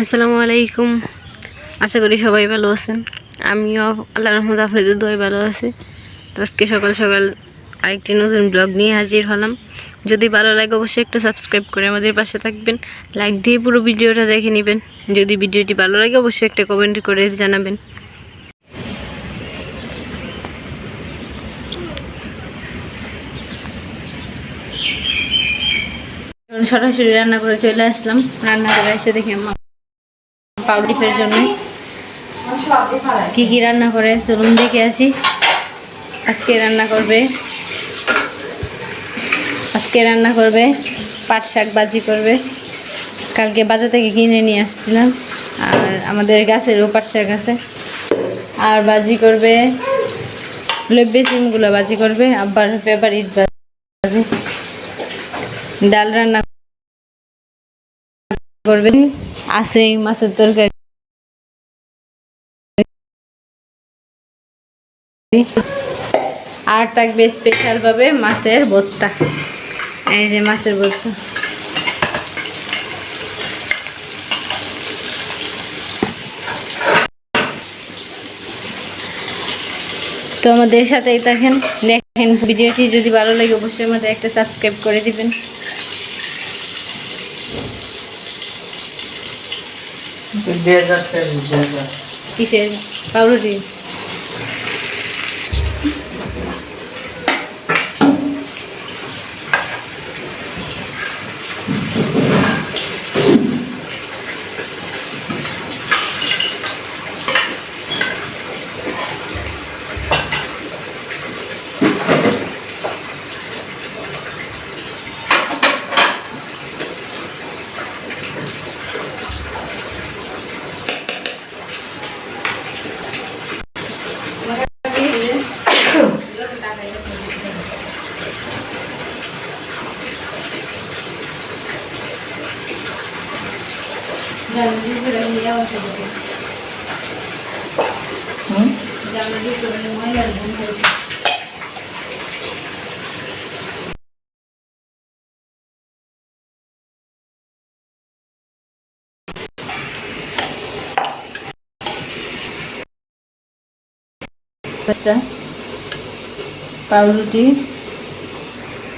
আসসালামু আলাইকুম। আশা করি সবাই ভালো আছেন। আমিও আল্লাহ রহমত আপনাদের দোয়াই ভালো আছি। তো আজকে সকাল সকাল আরেকটি নতুন ব্লগ নিয়ে হাজির হলাম। যদি ভালো লাগে অবশ্যই একটা সাবস্ক্রাইব করে আমাদের পাশে থাকবেন। লাইক দিয়ে পুরো ভিডিওটা দেখে নেবেন। যদি ভিডিওটি ভালো লাগে অবশ্যই একটা কমেন্ট করে জানাবেন। সরাসরি রান্না করে চলে আসলাম। রান্না করে এসে দেখি আম্মা পাউডিফের জন্য। কি কি রান্না করে? চলুন দেখে আসি। আজকে রান্না করবে, আজকে রান্না করবে, পাট শাক বাজি করবে। কালকে বাজার থেকে কিনে নিয়ে আসছিলাম, আর আমাদের গাছেরও পাট শাক আছে। আর বাজি করবে লেব্বে সিমগুলো বাজি করবে আবার ফেভারিট বাজি ডাল রান্না করবেন আছে মাছের তরকারি আর থাকবে স্পেশাল ভাবে মাছের ভর্তা এই যে মাছের ভর্তা তো আমাদের সাথেই থাকেন। দেখেন, ভিডিওটি যদি ভালো লাগে, অবশ্যই আমাদের একটা সাবস্ক্রাইব করে দিবেন। দেড় যাচ্ছে কিসের? পাউরুটি পাউরুটি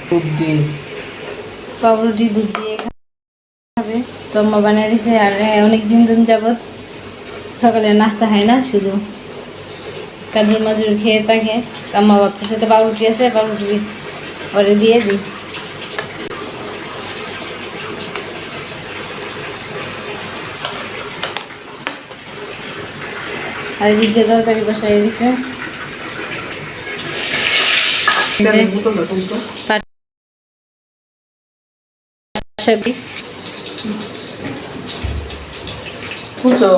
দুধ দিয়ে পাউরুটি দুধ দিয়ে তো আম্মা বানিয়ে দিয়েছে আর অনেক দিন দিন যাবৎ সকালে নাস্তা হয় না, শুধু কাজুর মাজুর খেয়ে থাকে। আম্মা ভাবতেছে তো পাউরুটি আছে পাউরুটি পরে দিয়ে দিই। আর এদিক দিয়ে তরকারি বসাই দিছে। কুচো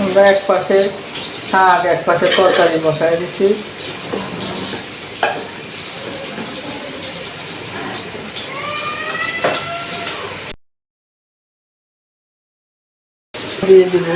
আমরা এক পাশে শাক এক পাশে তরকারি বসাই দিচ্ছি দিয়ে দিব।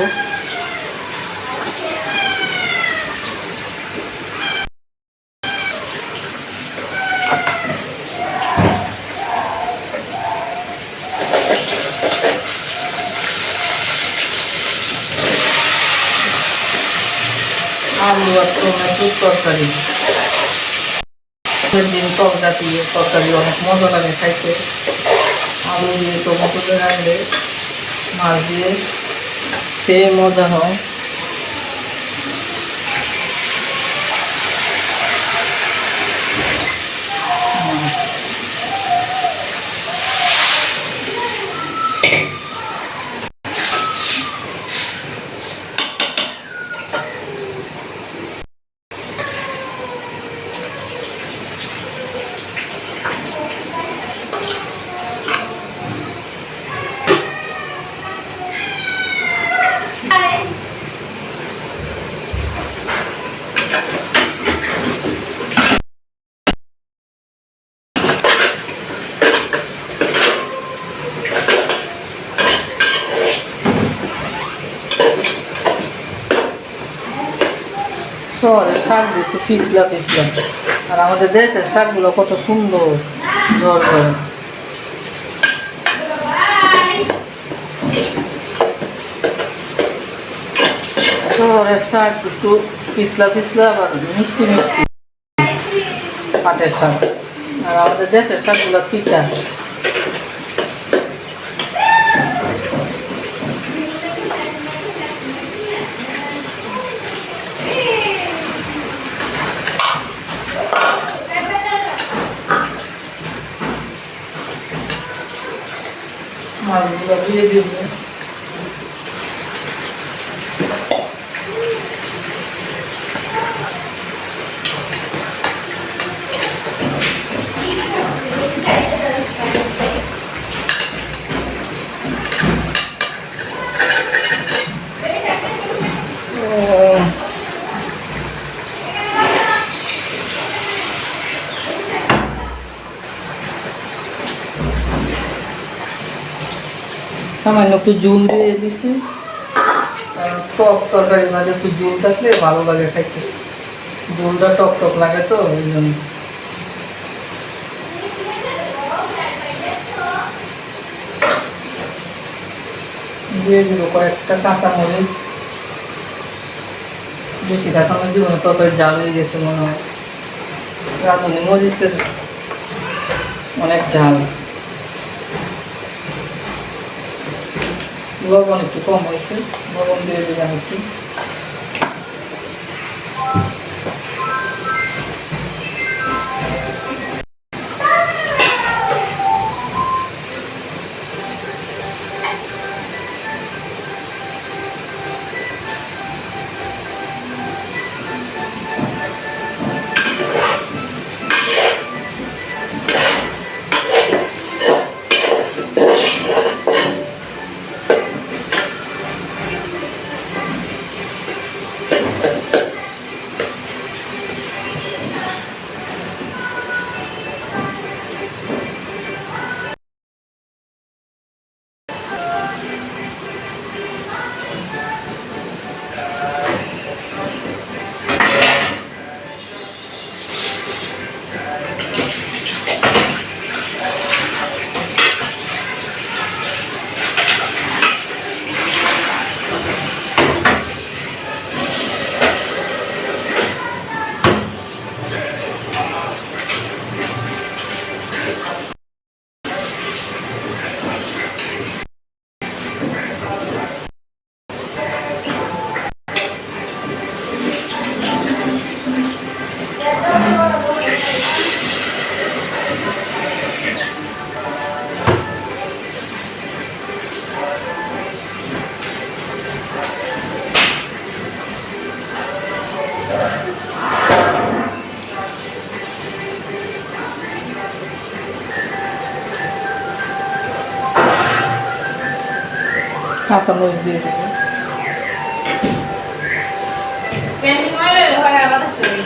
আলু আর টমেটো তরকারি। দিন টক জাতীয় তরকারি অনেক মজা লাগে খাইতে। আলু দিয়ে টমেটো রাখলে মাছ দিয়ে সে মজা হয়। পিছলা পিছলা আর আমাদের দেশের শাকগুলো কত সুন্দর। ঝড় শহরের শাক একটু পিছলা পিছলা আবার মিষ্টি মিষ্টি পাটের শাক। আর আমাদের দেশের শাকগুলো পিঠা মাছগুলো দিয়ে দিয়েছে সামান্য একটু জুল দিয়ে দিছি। টক তরকারির মাঝে একটু জুল থাকলে ভালো লাগে খাইতে জুলটা টক টক লাগে তো ওই জন্য। দিয়ে দিব কয়েকটা কাঁচামরিচ। বেশি কাঁচামরিচ দিব না, তরকারি জাল হয়ে গেছে মনে হয়। রাঁধুনি মরিচের অনেক ঝাল লবণ একটু কম হয়েছে লবণ দিয়ে দিলাম একটু। কাঁচামরিচ দিয়ে দেবো পেন্টিং মারে হয় আর বাতাস চলে আমার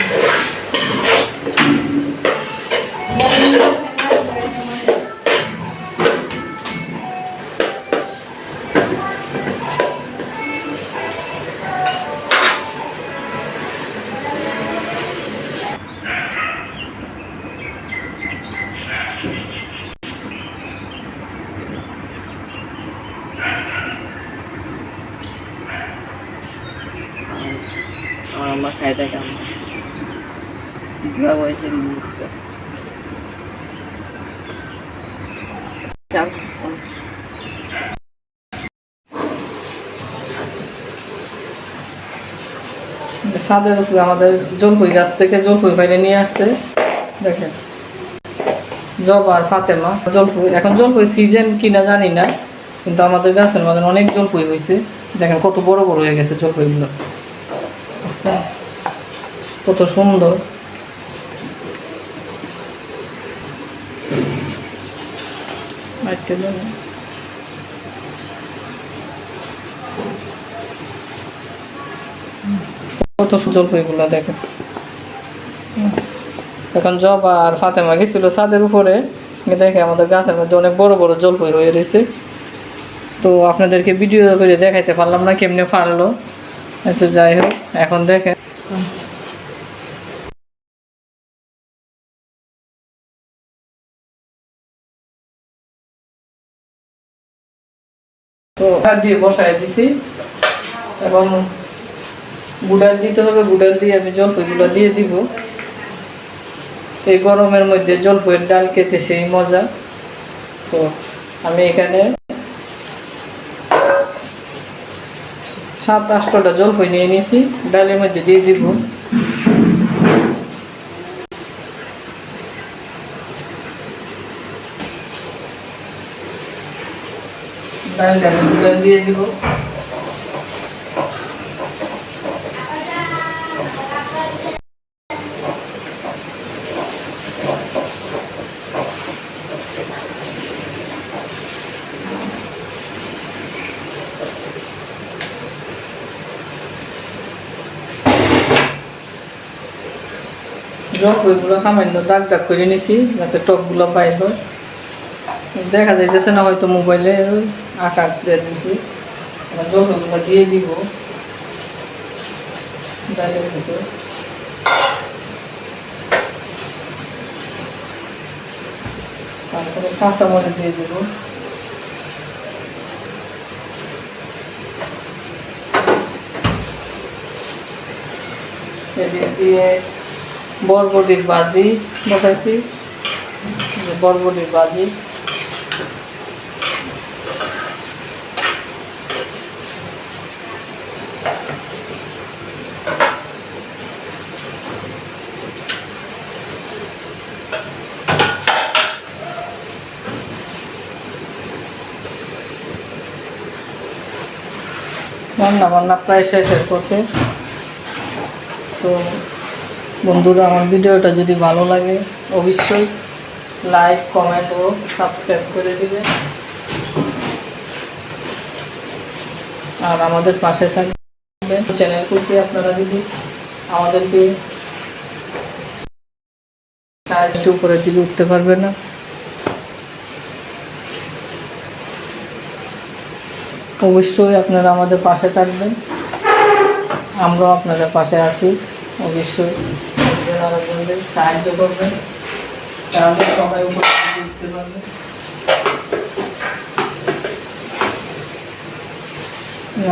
বুড়া বয়সের মুখটা ছাদের উপরে আমাদের জলপুই গাছ থেকে জলপুই পাইলে নিয়ে আসছে। দেখেন। জবা আর ফাতেমা। জলপুই এখন জলপুই সিজন কিনা জানি না, কিন্তু আমাদের গাছের মধ্যে অনেক জলপুই হয়েছে। দেখেন কত বড় বড় হয়ে গেছে জলপুইগুলো? কত সুন্দর। আরেকটা দেন। কত সুজল জলপাইগুলো দেখেন এখন জবা আর ফাতেমা গেছিল ছাদের উপরে। দেখে আমাদের গাছের মধ্যে অনেক বড় বড় জলপাই হয়ে রয়েছে তো আপনাদেরকে ভিডিও করে দেখাইতে পারলাম না কেমনে ফাড়লো আচ্ছা যাই হোক, এখন দেখেন। তো দিয়ে বসায় দিছি এবং গুড়াল দিতে হবে, গুড়াল দিয়ে আমি জলপাইগুলো দিয়ে দিব। এই গরমের মধ্যে জলপাইয়ের ডাল খেতে সেই মজা। তো আমি এখানে সাত আটটা জলপাই নিয়ে নিয়েছি ডালের মধ্যে দিয়ে দিব। ডালটা আমি গুড়াল দিয়ে দিব। জলপাইগুলো সামান্য দাগ দাগ করে নিছি, যাতে টকগুলো বাইর হয়। দেখা যাইতেছে না হয়তো মোবাইলে আকার দিয়ে দিছি এবার জলপাইগুলো দিয়ে দিব। ডালের ভিতর তারপরে কাঁচামরিচ দিয়ে দিব। দিয়ে বরবটির বাজি বসাইছি। বরবটির বাজি রান্না বান্না প্রায় শেষের পথে তো বন্ধুরা, আমার ভিডিওটা যদি ভালো লাগে, অবশ্যই লাইক কমেন্ট ও সাবস্ক্রাইব করে দিবেন আর আমাদের পাশে থাকবেন। চ্যানেল খুঁজে আপনারা যদি, আমাদেরকে সাহায্য করে দিলে উঠতে পারবে না। অবশ্যই আপনারা আমাদের পাশে থাকবেন। আমরাও আপনাদের পাশে আছি, অবশ্যই। আরেকজনদের সাহায্য করবেন, তাহলে সবাই পারবে।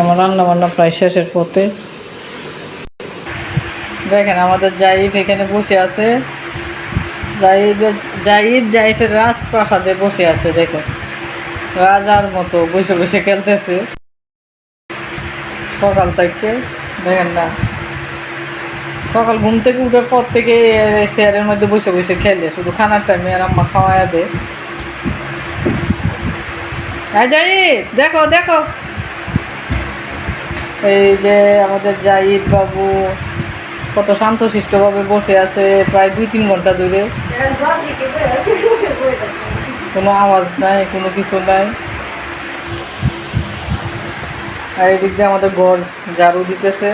আমার রান্না বান্না প্রায় শেষের পথে। দেখেন, আমাদের জাইফ এখানে বসে আছে। জাইফ জাইফ জাইফের রাজপ্রাসাদে বসে আছে, দেখেন। রাজার মতো বসে বসে খেলতেছে। সকাল থেকে, দেখেন না। সকাল ঘুম থেকে উঠার পর থেকে চেয়ারের মধ্যে বসে বসে খেলে, শুধু খানার টাইমে আর আম্মা খাওয়ায় দে হ্যাঁ জাহিদ, দেখো দেখো। এই যে আমাদের জাহিদ বাবু কত শান্তশিষ্টভাবে বসে আছে, প্রায় দুই তিন ঘণ্টা ধরে। কোনো আওয়াজ নাই, কোনো কিছু নাই। আর এদিক দিয়ে আমাদের ঘর ঝাড়ু দিতেছে।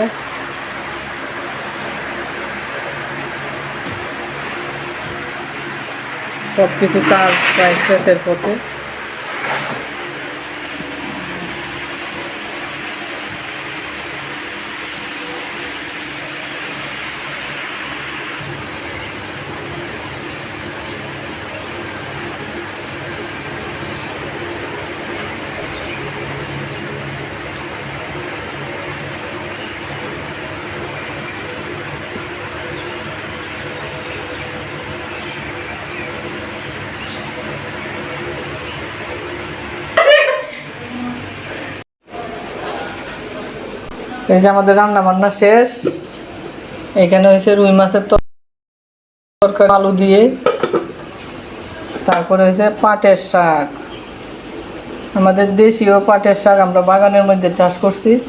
সব কিছু কাজ প্রায় শেষের পথে। এই যে আমাদের রান্না বান্না শেষ। এখানে হয়েছে রুই মাছের তর- তরকারি আলু দিয়ে। তারপরে হয়েছে পাটের শাক। আমাদের দেশীয় পাটের শাক আমরা বাগানের মধ্যে চাষ করছি।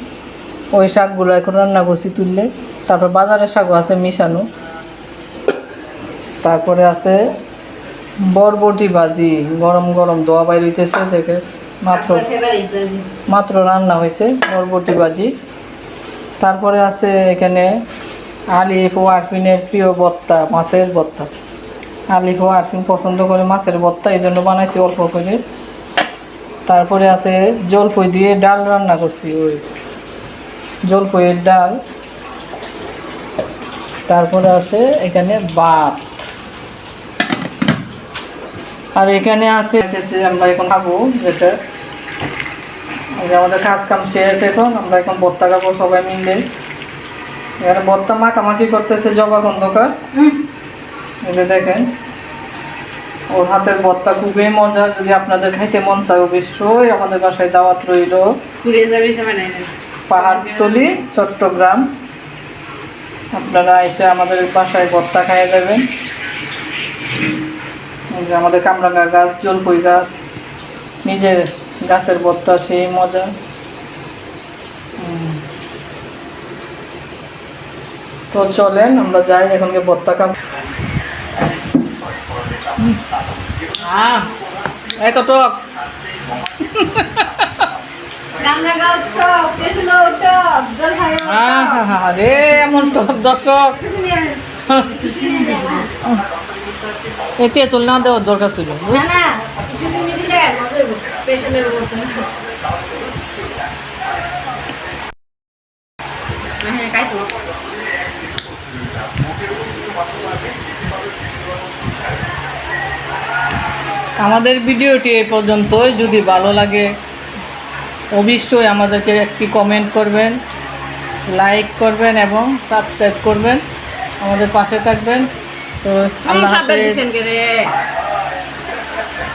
ওই শাকগুলো এখন রান্না করছি তুললে। তারপর বাজারের শাকও আছে মিশানো। তারপরে আছে বরবটি ভাজি। গরম গরম দোয়া বাইর হইতেছে দেখে মাত্র মাত্র রান্না হয়েছে বরবটি ভাজি। তারপরে আছে এখানে আলিফ ও আরফিনের প্রিয় বত্তা, মাছের বত্তা। আলিফ ও আরফিন পছন্দ করে মাছের বত্তা, এই জন্য বানাইছি অল্প করে। তারপরে আছে জলপই দিয়ে ডাল রান্না করছি ওই জলপইয়ের ডাল। তারপরে আছে এখানে ভাত। আর এখানে আছে আমরা এখন খাব যেটা। আমাদের কাজ কাম শেষ এখন আমরা এখন বত্তা খাব সবাই মিলে। এখানে বত্তা মাখামাখি করতেছে জবা খন্দকার এই যে দেখেন ওর হাতের বত্তা খুবই মজা যদি আপনাদের খাইতে মন চায় অবশ্যই আমাদের বাসায় দাওয়াত রইল। পাহাড়তলি চট্টগ্রাম। আপনারা এসে আমাদের বাসায় ভর্তা খাইয়ে যাবেন যে আমাদের কামরাঙ্গা গাছ জলপুই গাছ নিজের গাছের ভর্তা সেই মজা। তো চলেন আমরা যাই এখনকে ভর্তা খাম আহ, এত টক। রে এমন টক দর্শক। এই তেঁতুল না দেওয়ার দরকার ছিল। না না কিছু চিনি দিলে মজা হইব স্পেশালের মতো হ্যাঁ আমাদের ভিডিওটি এই পর্যন্তই। যদি ভালো লাগে অবশ্যই আমাদেরকে একটি কমেন্ট করবেন লাইক করবেন এবং সাবস্ক্রাইব করবেন। আমাদের পাশে থাকবেন। তো আল্লাহ